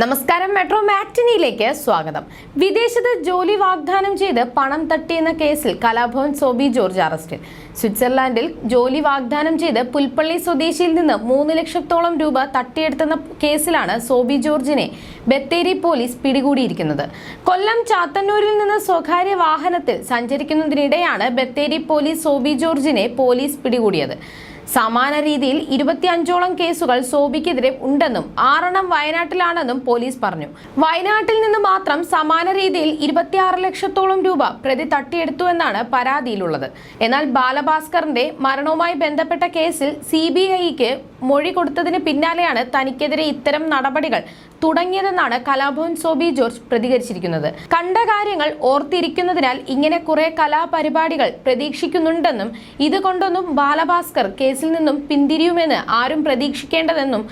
നമസ്കാരം. മെട്രോ മാറ്റിനിയിലേക്ക് സ്വാഗതം. വിദേശത്ത് ജോലി വാഗ്ദാനം ചെയ്ത് പണം തട്ടിയെന്ന കേസിൽ കലാഭവൻ സോബി ജോർജ് അറസ്റ്റിൽ. സ്വിറ്റ്സർലാൻഡിൽ ജോലി വാഗ്ദാനം ചെയ്ത് പുൽപ്പള്ളി സ്വദേശിയിൽ നിന്ന് മൂന്ന് ലക്ഷത്തോളം രൂപ തട്ടിയെടുത്തെന്ന കേസിലാണ് സോബി ജോർജിനെ ബത്തേരി പോലീസ് പിടികൂടിയിരിക്കുന്നത്. കൊല്ലം ചാത്തന്നൂരിൽ നിന്ന് സ്വകാര്യ വാഹനത്തിൽ സഞ്ചരിക്കുന്നതിനിടെയാണ് ബത്തേരി പോലീസ് സോബി ജോർജിനെ പോലീസ് പിടികൂടിയത്. സമാന രീതിയിൽ ഇരുപത്തിയഞ്ചോളം കേസുകൾ സോബിക്കെതിരെ ഉണ്ടെന്നും ആറെണ്ണം വയനാട്ടിലാണെന്നും പോലീസ് പറഞ്ഞു. വയനാട്ടിൽ നിന്ന് മാത്രം സമാന രീതിയിൽ ഇരുപത്തിയാറ് ലക്ഷത്തോളം രൂപ പ്രതി തട്ടിയെടുത്തുവെന്നാണ് പരാതിയിലുള്ളത്. എന്നാൽ ബാലഭാസ്കറിന്റെ മരണവുമായി ബന്ധപ്പെട്ട കേസിൽ സി മൊഴി കൊടുത്തതിന് പിന്നാലെയാണ് തനിക്കെതിരെ ഇത്തരം നടപടികൾ തുടങ്ങിയതെന്നാണ് കലാഭവൻ സോബി ജോർജ് പ്രതികരിച്ചിരിക്കുന്നത്. കണ്ട കാര്യങ്ങൾ ഓർത്തിരിക്കുന്നതിനാൽ ഇങ്ങനെ കുറെ കലാപരിപാടികൾ പ്രതീക്ഷിക്കുന്നുണ്ടെന്നും ഇതുകൊണ്ടൊന്നും ബാലഭാസ്കർ കേസിൽ നിന്നും പിന്തിരിയുമെന്ന് ആരും പ്രതീക്ഷിക്കേണ്ടതെന്നും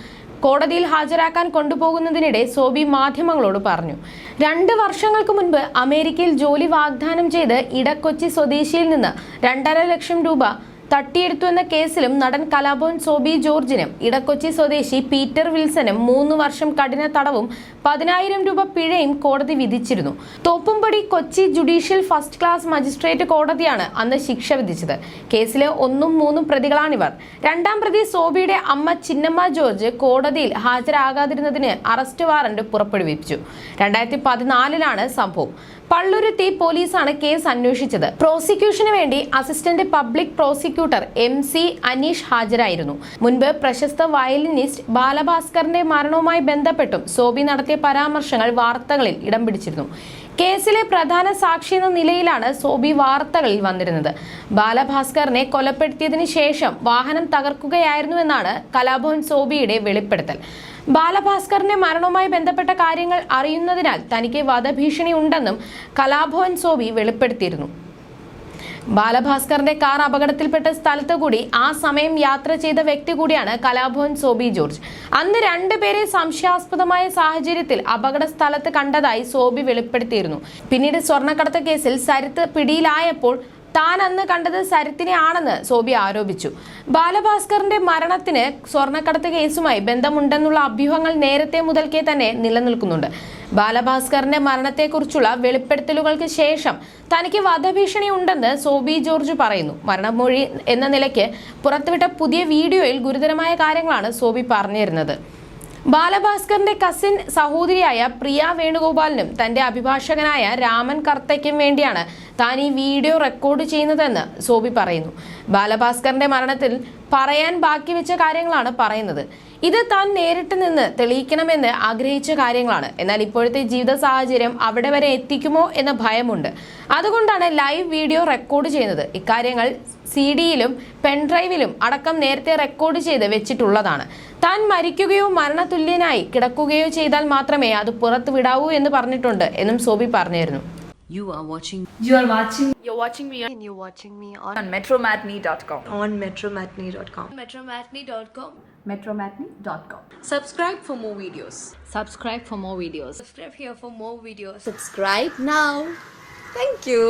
കോടതിയിൽ ഹാജരാക്കാൻ കൊണ്ടുപോകുന്നതിനിടെ സോബി മാധ്യമങ്ങളോട് പറഞ്ഞു. രണ്ട് വർഷങ്ങൾക്ക് മുൻപ് അമേരിക്കയിൽ ജോലി വാഗ്ദാനം ചെയ്ത് ഇടക്കൊച്ചി സ്വദേശിയിൽ നിന്ന് രണ്ടര ലക്ഷം രൂപ തട്ടിയെടുത്തു എന്ന കേസിലും നടൻ കലാഭവൻ സോബി ജോർജിനും ഇടക്കൊച്ചി സ്വദേശി പീറ്റർ വിൽസനും മൂന്ന് വർഷം കഠിന തടവും പതിനായിരം രൂപ പിഴയും കോടതി വിധിച്ചിരുന്നു. Thoppumpady Kochi judicial first class magistrate കോടതിയാണ് അന്ന് ശിക്ഷ വിധിച്ചത്. കേസിലെ ഒന്നും മൂന്നും പ്രതികളാണിവർ. രണ്ടാം പ്രതി സോബിയുടെ അമ്മ ചിന്നമ്മ ജോർജ് കോടതിയിൽ ഹാജരാകാതിരുന്നതിന് അറസ്റ്റ് വാറന്റ് പുറപ്പെടുവിച്ചു രണ്ടായിരത്തി പതിനാലിലാണ് സംഭവം. പള്ളുരുത്തി പോലീസാണ് കേസ് അന്വേഷിച്ചത്. പ്രോസിക്യൂഷന് വേണ്ടി assistant public prosecutor M C Aneesh ഹാജരായിരുന്നു. മുൻപ് പ്രശസ്ത വയലിനിസ്റ്റ് ബാലഭാസ്കറിന്റെ മരണവുമായി ബന്ധപ്പെട്ടും സോബി നടത്തിയ പരാമർശങ്ങൾ വാർത്തകളിൽ ഇടം പിടിച്ചിരുന്നു. കേസിലെ പ്രധാന സാക്ഷി എന്ന നിലയിലാണ് സോബി വാർത്തകളിൽ വന്നിരുന്നത്. ബാലഭാസ്കറിനെ കൊലപ്പെടുത്തിയതിനു ശേഷം വാഹനം തകർക്കുകയായിരുന്നുവെന്നാണ് കലാഭവൻ സോബിയുടെ വെളിപ്പെടുത്തൽ. ബാലഭാസ്കറിന്റെ മരണവുമായി ബന്ധപ്പെട്ട കാര്യങ്ങൾ അറിയുന്നതിനാൽ തനിക്ക് വധഭീഷണി ഉണ്ടെന്നും കലാഭവൻ സോബി വെളിപ്പെടുത്തിയിരുന്നു. ബാലഭാസ്കറിന്റെ കാർ അപകടത്തിൽപ്പെട്ട സ്ഥലത്ത് കൂടി ആ സമയം യാത്ര ചെയ്ത വ്യക്തി കൂടിയാണ് കലാഭവൻ സോബി ജോർജ്. അന്ന് രണ്ടുപേരെ സംശയാസ്പദമായ സാഹചര്യത്തിൽ അപകട സ്ഥലത്ത് കണ്ടതായി സോബി വെളിപ്പെടുത്തിയിരുന്നു. പിന്നീട് സ്വർണക്കടത്ത് കേസിൽ സരിത്ത് പിടിയിലായപ്പോൾ താൻ അന്ന് കണ്ടത് സരിത്തിനെ ആണെന്ന് സോബി ആരോപിച്ചു. ബാലഭാസ്കറിന്റെ മരണത്തിന് സ്വർണക്കടത്ത് കേസുമായി ബന്ധമുണ്ടെന്നുള്ള അഭ്യൂഹങ്ങൾ നേരത്തെ മുതൽക്കേ തന്നെ നിലനിൽക്കുന്നുണ്ട്. ബാലഭാസ്കറിന്റെ മരണത്തെക്കുറിച്ചുള്ള വെളിപ്പെടുത്തലുകൾക്ക് ശേഷം തനിക്ക് വധഭീഷണി ഉണ്ടെന്ന് സോബി ജോർജ് പറയുന്നു. മരണമൊഴി എന്ന നിലയ്ക്ക് പുറത്തുവിട്ട പുതിയ വീഡിയോയിൽ ഗുരുതരമായ കാര്യങ്ങളാണ് സോബി പറഞ്ഞിരുന്നത്. ബാലഭാസ്കറിന്റെ കസിൻ സഹോദരിയായ പ്രിയ വേണുഗോപാലിനും തന്റെ അഭിഭാഷകനായ രാമൻ കർത്തയ്ക്കും വേണ്ടിയാണ് താൻ ഈ വീഡിയോ റെക്കോർഡ് ചെയ്യുന്നതെന്ന് സോബി പറയുന്നു. ബാലഭാസ്കറിന്റെ മരണത്തിൽ പറയാൻ ബാക്കി വെച്ച കാര്യങ്ങളാണ് പറയുന്നത്. ഇത് താൻ നേരിട്ട് നിന്ന് തെളിയിക്കണമെന്ന് ആഗ്രഹിച്ച കാര്യങ്ങളാണ്. എന്നാൽ ഇപ്പോഴത്തെ ജീവിത സാഹചര്യം അവിടെ വരെ എത്തിക്കുമോ എന്ന ഭയമുണ്ട്. അതുകൊണ്ടാണ് ലൈവ് വീഡിയോ റെക്കോർഡ് ചെയ്യുന്നത്. ഇക്കാര്യങ്ങൾ സി ഡിയിലും പെൻഡ്രൈവിലും അടക്കം നേരത്തെ റെക്കോർഡ് ചെയ്ത് വെച്ചിട്ടുള്ളതാണ് താൻ മരിക്കുകയോ മരണതുല്യനായി കിടക്കുകയോ ചെയ്താൽ മാത്രമേ അത് പുറത്തു വിടാവൂ എന്ന് പറഞ്ഞിട്ടുണ്ട് എന്നും സോബി പറഞ്ഞിരുന്നു You are watching You are watching You're watching me and you're watching me on on metromatney.com. on metromatney.com. metromatney.com. Metromatney.com. Subscribe for more videos. Subscribe for more videos. Subscribe here for more videos. Subscribe now. Thank you.